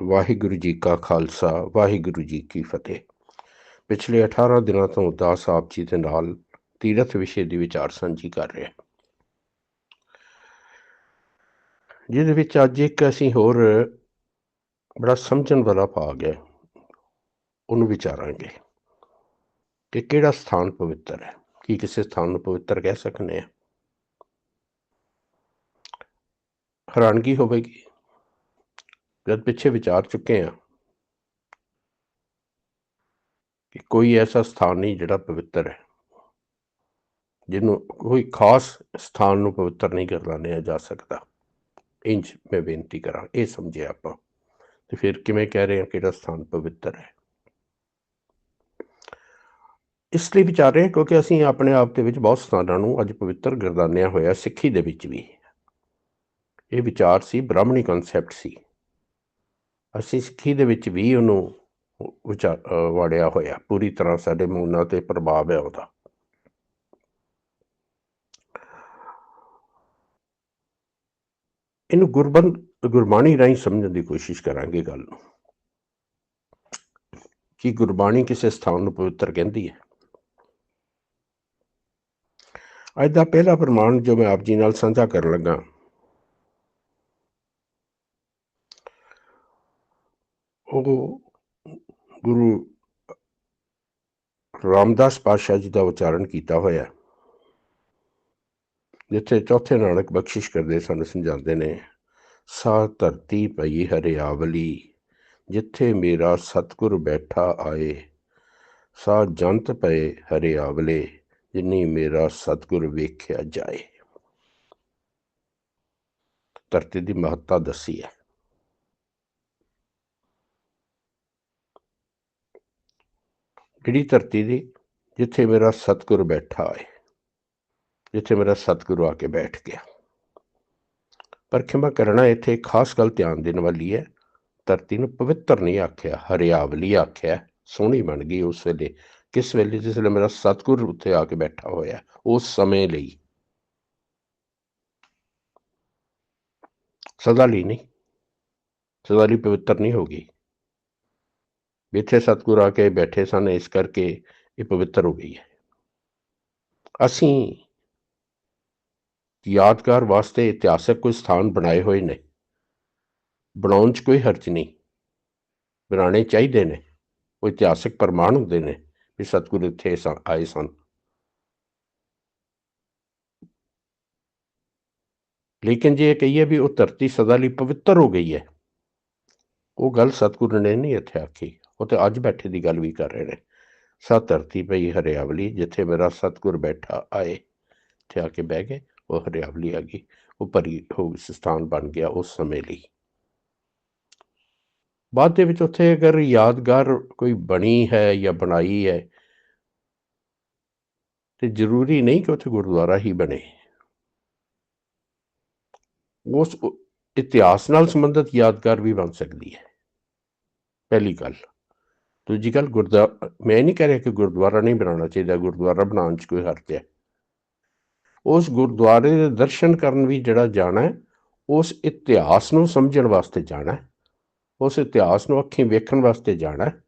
ਵਾਹਿਗੁਰੂ ਜੀ ਕਾ ਖਾਲਸਾ, ਵਾਹਿਗੁਰੂ ਜੀ ਕੀ ਫਤਿਹ। ਪਿਛਲੇ 18 ਦਿਨਾਂ ਤੋਂ ਦਾਸ ਆਪ ਜੀ ਦੇ ਨਾਲ ਤੀਰਥ ਵਿਸ਼ੇ ਦੀ ਵਿਚਾਰ ਸਾਂਝੀ ਕਰ ਰਿਹਾ ਜਿਹਦੇ ਵਿੱਚ ਅੱਜ ਇੱਕ ਅਸੀਂ ਹੋਰ ਬੜਾ ਸਮਝਣ ਵਾਲਾ ਭਾਗ ਹੈ, ਉਹਨੂੰ ਵਿਚਾਰਾਂਗੇ ਕਿ ਕਿਹੜਾ ਸਥਾਨ ਪਵਿੱਤਰ ਹੈ, ਕੀ ਕਿਸੇ ਸਥਾਨ ਨੂੰ ਪਵਿੱਤਰ ਕਹਿ ਸਕਨੇ ਆ ਹੈਰਾਨਗੀ ਹੋਵੇਗੀ। ਜਦ ਪਿੱਛੇ ਵਿਚਾਰ ਚੁੱਕੇ ਆ ਕਿ ਕੋਈ ਐਸਾ ਸਥਾਨ ਨਹੀਂ ਜਿਹੜਾ ਪਵਿੱਤਰ ਹੈ, ਜਿਹਨੂੰ ਕੋਈ ਖਾਸ ਸਥਾਨ ਨੂੰ ਪਵਿੱਤਰ ਨਹੀਂ ਕਰਵਾਇਆ ਜਾ ਸਕਦਾ। ਇੰਜ ਮੈਂ ਬੇਨਤੀ ਕਰਾਂ, ਇਹ ਸਮਝੇ ਆਪਾਂ। ਤੇ ਫਿਰ ਕਿਵੇਂ ਕਹਿ ਰਹੇ ਹਾਂ ਕਿਹੜਾ ਸਥਾਨ ਪਵਿੱਤਰ ਹੈ? ਇਸ ਲਈ ਵਿਚਾਰ ਰਹੇ ਕਿਉਂਕਿ ਅਸੀਂ ਆਪਣੇ ਆਪ ਦੇ ਵਿੱਚ ਬਹੁਤ ਸਥਾਨਾਂ ਨੂੰ ਅੱਜ ਪਵਿੱਤਰ ਗਰਦਾਨਿਆ ਹੋਇਆ ਸਿੱਖੀ ਦੇ ਵਿੱਚ ਵੀ। ਇਹ ਵਿਚਾਰ ਸੀ, ਬ੍ਰਾਹਮਣੀ ਕਨਸੈਪਟ ਸੀ। ਅਸੀਂ ਸਿੱਖੀ ਦੇ ਵਿੱਚ ਵੀ ਉਹਨੂੰ ਵਿਚਾਰ ਵਾੜਿਆ ਹੋਇਆ, ਪੂਰੀ ਤਰ੍ਹਾਂ ਸਾਡੇ ਮੂਨਾਂ ਤੇ ਪ੍ਰਭਾਵ ਹੈ ਉਹਦਾ। ਇਹਨੂੰ ਗੁਰਬੰਦ, ਗੁਰਬਾਣੀ ਰਾਹੀਂ ਸਮਝਣ ਦੀ ਕੋਸ਼ਿਸ਼ ਕਰਾਂਗੇ ਗੱਲ ਨੂੰ। ਕਿ ਗੁਰਬਾਣੀ ਕਿਸੇ ਸਥਾਨ ਨੂੰ ਪਵਿੱਤਰ ਕਹਿੰਦੀ ਹੈ। ਅੱਜ ਦਾ ਪਹਿਲਾ ਪ੍ਰਮਾਣ ਜੋ ਮੈਂ ਆਪ ਜੀ ਨਾਲ ਸਾਂਝਾ ਕਰਨ ਲੱਗਾ ਉਹ ਗੁਰੂ ਰਾਮਦਾਸ ਪਾਸ਼ਾ ਜੀ ਦਾ ਉਚਾਰਨ ਕੀਤਾ ਹੋਇਆ। ਜਿੱਥੇ ਚੌਥੇ ਨਾਨਕ ਬਖਸ਼ਿਸ਼ ਕਰਦੇ ਸਾਨੂੰ, ਸਮਝਾਉਂਦੇ ਨੇ ਸਾ ਧਰਤੀ ਪਈ ਹਰਿਆਵਲੀ, ਜਿੱਥੇ ਮੇਰਾ ਸਤਗੁਰ ਬੈਠਾ ਆਏ। ਸਾ ਜੰਤ ਪਏ ਹਰਿਆਵਲੇ, ਜਿਨੀ ਮੇਰਾ ਸਤਗੁਰ ਵੇਖਿਆ ਜਾਏ। ਧਰਤੀ ਦੀ ਮਹੱਤਤਾ ਦੱਸੀ ਹੈ। ਜਿਹੜੀ ਧਰਤੀ ਦੀ ਜਿੱਥੇ ਮੇਰਾ ਸਤਿਗੁਰ ਬੈਠਾ ਹੈ ਜਿੱਥੇ ਮੇਰਾ ਸਤਿਗੁਰੂ ਆ ਕੇ ਬੈਠ ਗਿਆ। ਪਰ ਖਿਮਾ ਕਰਨਾ ਇੱਥੇ ਖਾਸ ਗੱਲ ਧਿਆਨ ਦੇਣ ਵਾਲੀ ਹੈ, ਧਰਤੀ ਨੂੰ ਪਵਿੱਤਰ ਨਹੀਂ ਆਖਿਆ, ਹਰਿਆਵਲੀ ਆਖਿਆ, ਸੋਹਣੀ ਬਣ ਗਈ ਉਸ ਵੇਲੇ। ਕਿਸ ਵੇਲੇ? ਜਿਸ ਵੇਲੇ ਮੇਰਾ ਸਤਿਗੁਰ ਉੱਥੇ ਆ ਕੇ ਬੈਠਾ ਹੋਇਆ, ਉਸ ਸਮੇਂ ਲਈ। ਸਦਾ ਲਈ ਨਹੀਂ, ਸਦਾ ਲਈ ਪਵਿੱਤਰ ਨਹੀਂ ਹੋਗੀ ਇੱਥੇ ਸਤਗੁਰ ਆ ਕੇ ਬੈਠੇ ਸਨ, ਇਸ ਕਰਕੇ ਇਹ ਪਵਿੱਤਰ ਹੋ ਗਈ ਹੈ। ਅਸੀਂ ਯਾਦਗਾਰ ਵਾਸਤੇ ਇਤਿਹਾਸਕ ਕੋਈ ਸਥਾਨ ਬਣਾਏ ਹੋਏ ਨੇ। ਬਣਾਉਣ 'ਚ ਕੋਈ ਹਰਜ ਨਹੀਂ। ਬਣਾਉਣੇ ਚਾਹੀਦੇ ਨੇ। ਉਹ ਇਤਿਹਾਸਕ ਪ੍ਰਮਾਣ ਹੁੰਦੇ ਨੇ ਵੀ ਸਤਗੁਰ ਇੱਥੇ ਆਏ ਸਨ। ਲੇਕਿਨ ਜੇ ਇਹ ਕਹੀਏ ਵੀ ਉਹ ਧਰਤੀ ਸਦਾ ਲਈ ਪਵਿੱਤਰ ਹੋ ਗਈ ਹੈ, ਉਹ ਗੱਲ ਸਤਗੁਰ ਨੇ ਨਹੀਂ ਇੱਥੇ ਆਖੀ। ਉਹ ਤੇ ਅੱਜ ਬੈਠੇ ਦੀ ਗੱਲ ਵੀ ਕਰ ਰਹੇ ਨੇ। ਸਾ ਧਰਤੀ ਪਈ ਹਰਿਆਵਲੀ, ਜਿੱਥੇ ਮੇਰਾ ਸਤਗੁਰ ਬੈਠਾ, ਆਏ। ਇੱਥੇ ਆ ਕੇ ਬਹਿ ਗਏ, ਉਹ ਹਰਿਆਵਲੀ ਆ ਗਈ, ਉਹ ਭਰੀ ਹੋ ਸਥਾਨ ਬਣ ਗਿਆ ਉਸ ਸਮੇਂ ਲਈ। ਬਾਅਦ ਦੇ ਵਿੱਚ ਉੱਥੇ ਅਗਰ ਯਾਦਗਾਰ ਕੋਈ ਬਣੀ ਹੈ ਜਾਂ ਬਣਾਈ ਹੈ, ਤੇ ਜ਼ਰੂਰੀ ਨਹੀਂ ਕਿ ਉੱਥੇ ਗੁਰਦੁਆਰਾ ਹੀ ਬਣੇ। ਉਸ ਇਤਿਹਾਸ ਨਾਲ ਸੰਬੰਧਿਤ ਯਾਦਗਾਰ ਵੀ ਬਣ ਸਕਦੀ ਹੈ। ਪਹਿਲੀ ਗੱਲ। ਦੂਜੀ ਗੱਲ ਗੁਰਦੁਆਰਾ ਮੈਂ ਨਹੀਂ ਕਹਿ ਰਿਹਾ ਕਿ ਗੁਰਦੁਆਰਾ ਨਹੀਂ ਬਣਾਉਣਾ ਚਾਹੀਦਾ, ਗੁਰਦੁਆਰਾ ਬਣਾਉਣ 'ਚ ਕੋਈ ਹਰਜ ਹੈ। ਉਸ ਗੁਰਦੁਆਰੇ ਦੇ ਦਰਸ਼ਨ ਕਰਨ ਵੀ ਜਿਹੜਾ ਜਾਣਾ ਹੈ, ਉਸ ਇਤਿਹਾਸ ਨੂੰ ਸਮਝਣ ਵਾਸਤੇ ਜਾਣਾ ਹੈ, ਉਸ ਇਤਿਹਾਸ ਨੂੰ ਅੱਖੀਂ ਵੇਖਣ ਵਾਸਤੇ ਜਾਣਾ ਹੈ।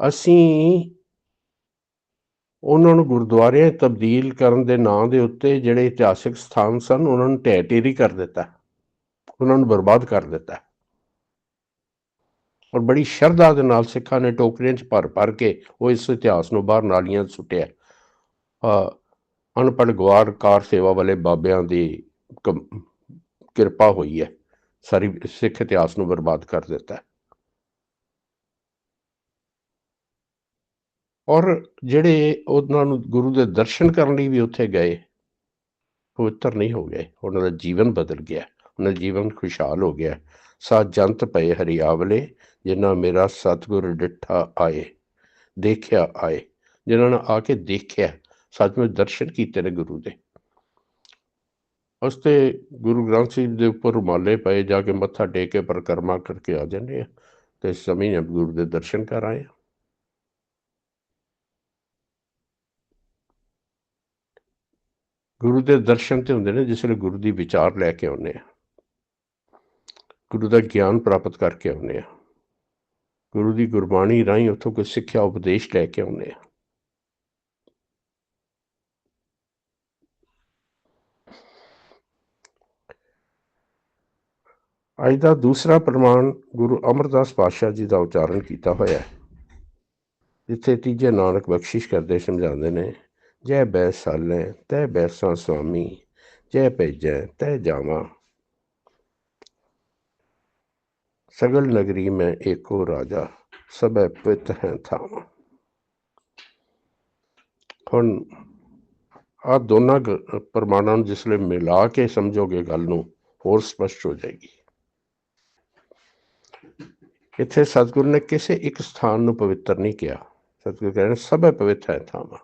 ਅਸੀਂ ਉਹਨਾਂ ਨੂੰ ਗੁਰਦੁਆਰਿਆਂ ਤਬਦੀਲ ਕਰਨ ਦੇ ਨਾਂ ਦੇ ਉੱਤੇ ਜਿਹੜੇ ਇਤਿਹਾਸਿਕ ਸਥਾਨ ਸਨ, ਉਹਨਾਂ ਨੂੰ ਢਹਿ ਢੇਰੀ ਕਰ ਦਿੱਤਾ, ਉਹਨਾਂ ਨੂੰ ਬਰਬਾਦ ਕਰ ਦਿੱਤਾ। ਔਰ ਬੜੀ ਸ਼ਰਧਾ ਦੇ ਨਾਲ ਸਿੱਖਾਂ ਨੇ ਟੋਕਰੀਆਂ 'ਚ ਭਰ ਭਰ ਕੇ ਉਹ ਇਸ ਇਤਿਹਾਸ ਨੂੰ ਬਾਹਰ ਨਾਲੀਆਂ 'ਚ ਸੁੱਟਿਆ। ਆ ਅਨਪੜ ਗਵਾਰ ਕਾਰ ਸੇਵਾ ਵਾਲੇ ਬਾਬਿਆਂ ਦੀ ਕਿਰਪਾ ਹੋਈ ਹੈ। ਸਾਰੀ ਸਿੱਖ ਇਤਿਹਾਸ ਨੂੰ ਬਰਬਾਦ ਕਰ ਦਿੱਤਾ ਔਰ ਜਿਹੜੇ ਉਹਨਾਂ ਨੂੰ ਗੁਰੂ ਦੇ ਦਰਸ਼ਨ ਕਰਨ ਲਈ ਵੀ ਉੱਥੇ ਗਏ, ਪਵਿੱਤਰ ਨਹੀਂ ਹੋ ਗਏ। ਉਹਨਾਂ ਦਾ ਜੀਵਨ ਬਦਲ ਗਿਆ। ਉਹਨਾਂ ਦਾ ਜੀਵਨ ਖੁਸ਼ਹਾਲ ਹੋ ਗਿਆ। ਸਾ ਜੰਤ ਪਏ ਹਰੀਆਵਲੇ, ਜਿਨ੍ਹਾਂ ਮੇਰਾ ਸਤਗੁਰ ਡਿੱਠਾ ਆਏ, ਦੇਖਿਆ ਆਏ, ਜਿਨ੍ਹਾਂ ਨੇ ਆ ਕੇ ਦੇਖਿਆ, ਸੱਚਮੁੱਚ ਦਰਸ਼ਨ ਕੀਤੇ ਨੇ ਗੁਰੂ ਦੇ। ਉਸ ਤੇ ਗੁਰੂ ਗ੍ਰੰਥ ਸਾਹਿਬ ਦੇ ਉੱਪਰ ਰੁਮਾਲੇ ਪਏ, ਜਾ ਕੇ ਮੱਥਾ ਟੇਕ ਕੇ ਪਰਕਰਮਾ ਕਰਕੇ ਆ ਜਾਂਦੇ ਆ, ਤੇ ਸਮੇਂ ਨੇ ਗੁਰੂ ਦੇ ਦਰਸ਼ਨ ਕਰ ਆਏ ਗੁਰੂ ਦੇ ਦਰਸ਼ਨ ਤੇ ਹੁੰਦੇ ਨੇ, ਜਿਸ ਵੇਲੇ ਗੁਰੂ ਦੀ ਵਿਚਾਰ ਲੈ ਕੇ ਆਉਂਦੇ ਆ। ਗੁਰੂ ਦਾ ਗਿਆਨ ਪ੍ਰਾਪਤ ਕਰਕੇ ਆਉਂਦੇ ਆ। ਗੁਰੂ ਦੀ ਗੁਰਬਾਣੀ ਰਾਹੀਂ ਉੱਥੋਂ ਕੋਈ ਸਿੱਖਿਆ, ਉਪਦੇਸ਼ ਲੈ ਕੇ ਆਉਂਦੇ ਆ। ਅੱਜ ਦਾ ਦੂਸਰਾ ਪ੍ਰਮਾਣ ਗੁਰੂ ਅਮਰਦਾਸ ਪਾਤਸ਼ਾਹ ਜੀ ਦਾ ਉਚਾਰਨ ਕੀਤਾ ਹੋਇਆ ਹੈ। ਜਿੱਥੇ ਤੀਜੇ ਨਾਨਕ ਬਖਸ਼ਿਸ਼ ਕਰਦੇ ਸਮਝਾਉਂਦੇ ਨੇ, ਜੈ ਬੈਸ ਸਾਲੇ, ਤੈ ਬੈਸਾਂ ਸੁਆਮੀ ਜੈ ਭੇਜੈ, ਤੈ ਜਾਵਾਂ ਸਗਲ ਨਗਰੀ ਮੈਂ ਏਕੋ ਰਾਜਾ ਸਭੈ ਪਿਤ ਹੈ ਥਾਵਾਂ ਹੁਣ ਆ ਦੋਨਾਂ ਗ- ਪ੍ਰਮਾਣਾਂ ਨੂੰ ਜਿਸਲੇ ਮਿਲਾ ਕੇ ਸਮਝੋਗੇ ਗੱਲ ਨੂੰ ਹੋਰ ਸਪਸ਼ਟ ਹੋ ਜਾਏਗੀ ਇੱਥੇ ਸਤਿਗੁਰੂ ਨੇ ਕਿਸੇ ਇੱਕ ਸਥਾਨ ਨੂੰ ਪਵਿੱਤਰ ਨਹੀਂ ਕਿਹਾ ਸਤਿਗੁਰੂ ਕਹਿੰਦੇ ਸਭੈ ਪਵਿੱਤ ਹੈ ਥਾਵਾਂ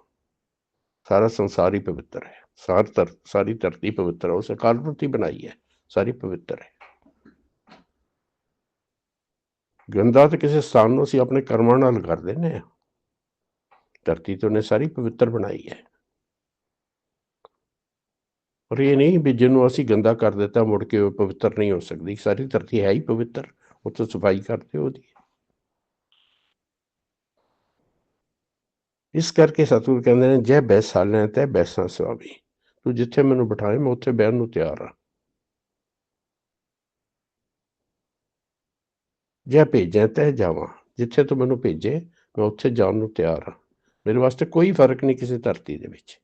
ਸਾਰਾ ਸੰਸਾਰ ਹੀ ਪਵਿੱਤਰ ਹੈ ਸਾਰ ਧਰ ਸਾਰੀ ਧਰਤੀ ਪਵਿੱਤਰ ਹੈ ਉਸ ਅਕਾਲ ਪੁਰਖ ਹੀ ਬਣਾਈ ਹੈ ਸਾਰੀ ਪਵਿੱਤਰ ਹੈ ਗੰਦਾ ਤੇ ਕਿਸੇ ਸਥਾਨ ਨੂੰ ਅਸੀਂ ਆਪਣੇ ਕਰਮਾਂ ਨਾਲ ਕਰ ਦਿੰਦੇ ਹਾਂ। ਧਰਤੀ ਤੋਂ ਨੇ ਸਾਰੀ ਪਵਿੱਤਰ ਬਣਾਈ ਹੈ। ਔਰ ਇਹ ਨਹੀਂ ਵੀ ਜਿਹਨੂੰ ਅਸੀਂ ਗੰਦਾ ਕਰ ਦਿੱਤਾ ਮੁੜ ਕੇ ਉਹ ਪਵਿੱਤਰ ਨਹੀਂ ਹੋ ਸਕਦੀ। ਸਾਰੀ ਧਰਤੀ ਹੈ ਹੀ ਪਵਿੱਤਰ, ਉਹ ਤੋਂ ਸਫ਼ਾਈ ਕਰਦੇ ਉਹਦੀ। ਇਸ ਕਰਕੇ ਸਤਿਗੁਰ ਕਹਿੰਦੇ ਨੇ, ਜੈ ਬੈਸਾਲੇ, ਤੇ ਬੈਸਾਂ ਸੁਆਮੀ ਤੂੰ ਜਿੱਥੇ ਮੈਨੂੰ ਬਿਠਾਏ, ਮੈਂ ਉੱਥੇ ਬਹਿਣ ਨੂੰ ਤਿਆਰ ਹਾਂ। ਜੈ ਭੇਜੈ ਤੈ ਜਾਵਾਂ, ਜਿੱਥੇ ਤੂੰ ਮੈਨੂੰ ਭੇਜੇ, ਮੈਂ ਉੱਥੇ ਜਾਣ ਨੂੰ ਤਿਆਰ ਹਾਂ। ਮੇਰੇ ਵਾਸਤੇ ਕੋਈ ਫ਼ਰਕ ਨਹੀਂ ਕਿਸੇ ਧਰਤੀ ਦੇ ਵਿੱਚ।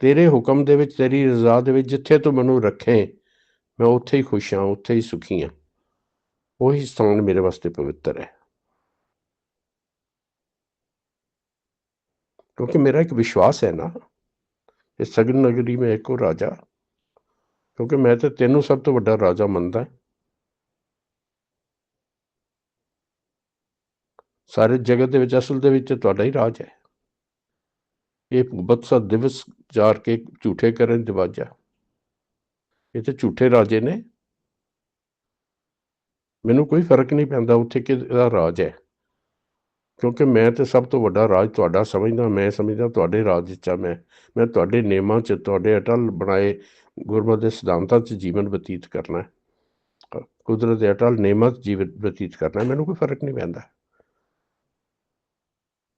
ਤੇਰੇ ਹੁਕਮ ਦੇ ਵਿੱਚ, ਤੇਰੀ ਰਜ਼ਾ ਦੇ ਵਿੱਚ, ਜਿੱਥੇ ਤੂੰ ਮੈਨੂੰ ਰੱਖੇ, ਮੈਂ ਉੱਥੇ ਹੀ ਖੁਸ਼ ਹਾਂ, ਉੱਥੇ ਹੀ ਸੁਖੀ ਹਾਂ। ਉਹੀ ਸਥਾਨ ਮੇਰੇ ਵਾਸਤੇ ਪਵਿੱਤਰ ਹੈ। ਕਿਉਂਕਿ ਮੇਰਾ ਇੱਕ ਵਿਸ਼ਵਾਸ ਹੈ ਨਾ, ਇਹ ਸਗਨ ਨਗਰੀ ਮੈਂ ਇੱਕੋ ਰਾਜਾ ਕਿਉਂਕਿ ਮੈਂ ਤੇ ਤੈਨੂੰ ਸਭ ਤੋਂ ਵੱਡਾ ਰਾਜਾ ਮੰਨਦਾ ਸਾਰੇ ਜਗਤ ਦੇ ਵਿੱਚ, ਅਸਲ ਦੇ ਵਿੱਚ ਤੁਹਾਡਾ ਹੀ ਰਾਜ ਹੈ। ਇਹ ਬਤਸਾ ਦਿਵਸ ਜਾਰ ਕੇ ਝੂਠੇ ਕਰਨ ਦਿਵਾਜਾ ਇਹ ਤੇ ਝੂਠੇ ਰਾਜੇ ਨੇ। ਮੈਨੂੰ ਕੋਈ ਫ਼ਰਕ ਨਹੀਂ ਪੈਂਦਾ ਉੱਥੇ ਕਿਹਦਾ ਰਾਜ ਹੈ। ਕਿਉਂਕਿ ਮੈਂ ਤੇ ਸਭ ਤੋਂ ਵੱਡਾ ਰਾਜ ਤੁਹਾਡਾ ਸਮਝਦਾ, ਮੈਂ ਸਮਝਦਾ ਤੁਹਾਡੇ ਰਾਜ ਵਿੱਚ ਆ ਮੈਂ। ਮੈਂ ਤੁਹਾਡੇ ਨੇਮਾਂ 'ਚ, ਤੁਹਾਡੇ ਅਟਲ ਬਣਾਏ ਗੁਰਮਤਿ ਦੇ ਸਿਧਾਂਤਾਂ 'ਚ ਜੀਵਨ ਬਤੀਤ ਕਰਨਾ ਹੈ। ਕੁਦਰਤ ਦੇ ਅਟਲ ਨਿਯਮਾਂ ਜੀਵਨ ਬਤੀਤ ਕਰਨਾ ਮੈਨੂੰ ਕੋਈ ਫ਼ਰਕ ਨਹੀਂ ਪੈਂਦਾ।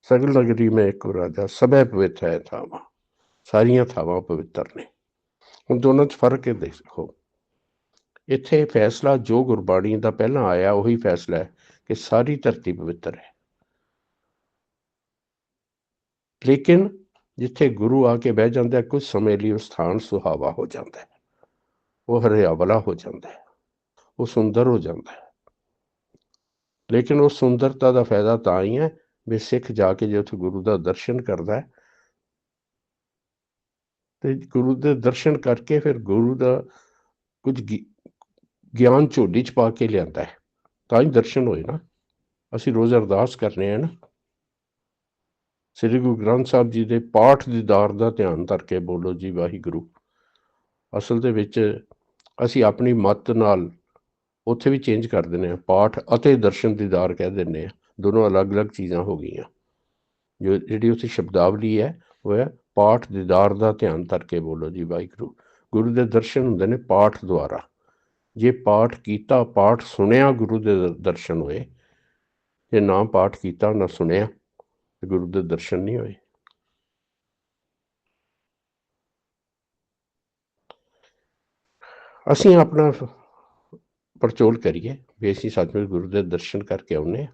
ਸਗਲ ਨਗਰੀ ਮੈਂ ਇੱਕ ਰਾਜਾ, ਸਭੈ ਪਵਿੱਤ ਹੈ ਥਾਵਾਂ। ਸਾਰੀਆਂ ਥਾਵਾਂ ਪਵਿੱਤਰ ਨੇ। ਹੁਣ ਦੋਨਾਂ 'ਚ ਫ਼ਰਕ ਹੈ ਦੇਖੋ। ਇੱਥੇ ਫੈਸਲਾ ਜੋ ਗੁਰਬਾਣੀ ਦਾ ਪਹਿਲਾਂ ਆਇਆ, ਉਹੀ ਫੈਸਲਾ ਹੈ ਕਿ ਸਾਰੀ ਧਰਤੀ ਪਵਿੱਤਰ ਹੈ। ਲੇਕਿਨ ਜਿੱਥੇ ਗੁਰੂ ਆ ਕੇ ਬਹਿ ਜਾਂਦਾ ਕੁਝ ਸਮੇਂ ਲਈ ਉਹ ਸਥਾਨ ਸੁਹਾਵਾ ਹੋ ਜਾਂਦਾ ਹੈ। ਉਹ ਹਰਿਆਵਲਾ ਹੋ ਜਾਂਦਾ ਹੈ। ਉਹ ਸੁੰਦਰ ਹੋ ਜਾਂਦਾ ਹੈ। ਲੇਕਿਨ ਉਹ ਸੁੰਦਰਤਾ ਦਾ ਫਾਇਦਾ ਤਾਂ ਹੀ ਹੈ ਵੀ ਸਿੱਖ ਜਾ ਕੇ ਜੇ ਉੱਥੇ ਗੁਰੂ ਦਾ ਦਰਸ਼ਨ ਕਰਦਾ ਹੈ, ਤੇ ਗੁਰੂ ਦੇ ਦਰਸ਼ਨ ਕਰਕੇ ਫਿਰ ਗੁਰੂ ਦਾ ਕੁਝ ਗਿਆਨ ਝੋਲੀ ਚ ਪਾ ਕੇ ਲਿਆਂਦਾ ਹੈ। ਤਾਂ ਹੀ ਦਰਸ਼ਨ ਹੋਏ ਨਾ। ਅਸੀਂ ਰੋਜ਼ ਅਰਦਾਸ ਕਰਨੇ ਆ ਨਾ। ਸ੍ਰੀ ਗੁਰੂ ਗ੍ਰੰਥ ਸਾਹਿਬ ਜੀ ਦੇ ਪਾਠ ਦੀਦਾਰ ਦਾ ਧਿਆਨ ਧਰ ਕੇ ਬੋਲੋ ਜੀ ਵਾਹਿਗੁਰੂ। ਅਸਲ ਦੇ ਵਿੱਚ ਅਸੀਂ ਆਪਣੀ ਮਤ ਨਾਲ ਉੱਥੇ ਵੀ ਚੇਂਜ ਕਰ ਦਿੰਦੇ ਆ ਪਾਠ ਅਤੇ ਦਰਸ਼ਨ ਦੀਦਾਰ ਕਹਿ ਦਿੰਦੇ ਆ ਦੋਨੋਂ ਅਲੱਗ-ਅਲੱਗ ਚੀਜ਼ਾਂ ਹੋ ਗਈਆਂ। ਜੋ ਜਿਹੜੀ ਉੱਥੇ ਸ਼ਬਦਾਵਲੀ ਹੈ, ਉਹ ਹੈ ਪਾਠ ਦੀਦਾਰ ਦਾ ਧਿਆਨ ਧਰ ਕੇ ਬੋਲੋ ਜੀ ਵਾਹਿਗੁਰੂ। ਗੁਰੂ ਦੇ ਦਰਸ਼ਨ ਹੁੰਦੇ ਨੇ ਪਾਠ ਦੁਆਰਾ। ਜੇ ਪਾਠ ਕੀਤਾ, ਪਾਠ ਸੁਣਿਆ ਗੁਰੂ ਦੇ ਦਰਸ਼ਨ ਹੋਏ, ਜੇ ਨਾ ਪਾਠ ਕੀਤਾ, ਨਾ ਸੁਣਿਆ ਤੇ ਗੁਰੂ ਦੇ ਦਰਸ਼ਨ ਨਹੀਂ ਹੋਏ। ਅਸੀਂ ਆਪਣਾ ਪਰਚੋਲ ਕਰੀਏ ਵੀ ਅਸੀਂ ਸੱਚਮੁੱਚ ਗੁਰੂ ਦੇ ਦਰਸ਼ਨ ਕਰਕੇ ਆਉਨੇ ਹਾਂ।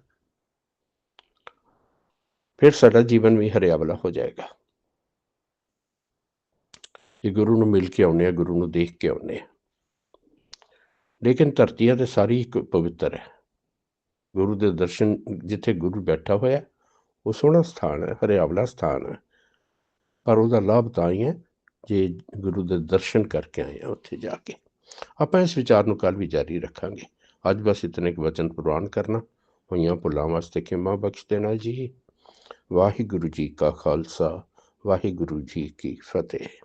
ਫਿਰ ਸਾਡਾ ਜੀਵਨ ਵੀ ਹਰਿਆਵਲਾ ਹੋ ਜਾਏਗਾ। ਇਹ ਗੁਰੂ ਨੂੰ ਮਿਲ ਕੇ ਆਉਨੇ ਆ ਗੁਰੂ ਨੂੰ ਦੇਖ ਕੇ ਆਉਨੇ ਆ ਲੇਕਿਨ ਧਰਤੀਆਂ ਤੇ ਸਾਰੀ ਇੱਕ ਪਵਿੱਤਰ ਹੈ। ਗੁਰੂ ਦੇ ਦਰਸ਼ਨ ਜਿੱਥੇ ਗੁਰੂ ਬੈਠਾ ਹੋਇਆ ਉਹ ਸੋਹਣਾ ਸਥਾਨ ਹੈ, ਹਰਿਆਵਲਾ ਸਥਾਨ ਹੈ। ਪਰ ਉਹਦਾ ਲਾਭ ਤਾਂ ਹੀ ਹੈ ਜੇ ਗੁਰੂ ਦੇ ਦਰਸ਼ਨ ਕਰਕੇ ਆਏ ਆ ਉੱਥੇ ਜਾ ਕੇ। ਆਪਾਂ ਇਸ ਵਿਚਾਰ ਨੂੰ ਕੱਲ ਵੀ ਜਾਰੀ ਰੱਖਾਂਗੇ। ਅੱਜ ਬਸ ਇਤਨੇ ਕੁ ਵਚਨ ਪ੍ਰਵਾਨ ਕਰਨਾ। ਹੋਈਆਂ ਭੁੱਲਾਂ ਵਾਸਤੇ ਖਿਮਾ ਬਖਸ਼ ਦੇਣਾ ਜੀ। ਵਾਹਿਗੁਰੂ ਜੀ ਕਾ ਖਾਲਸਾ, ਵਾਹਿਗੁਰੂ ਜੀ ਕੀ ਫਤਿਹ।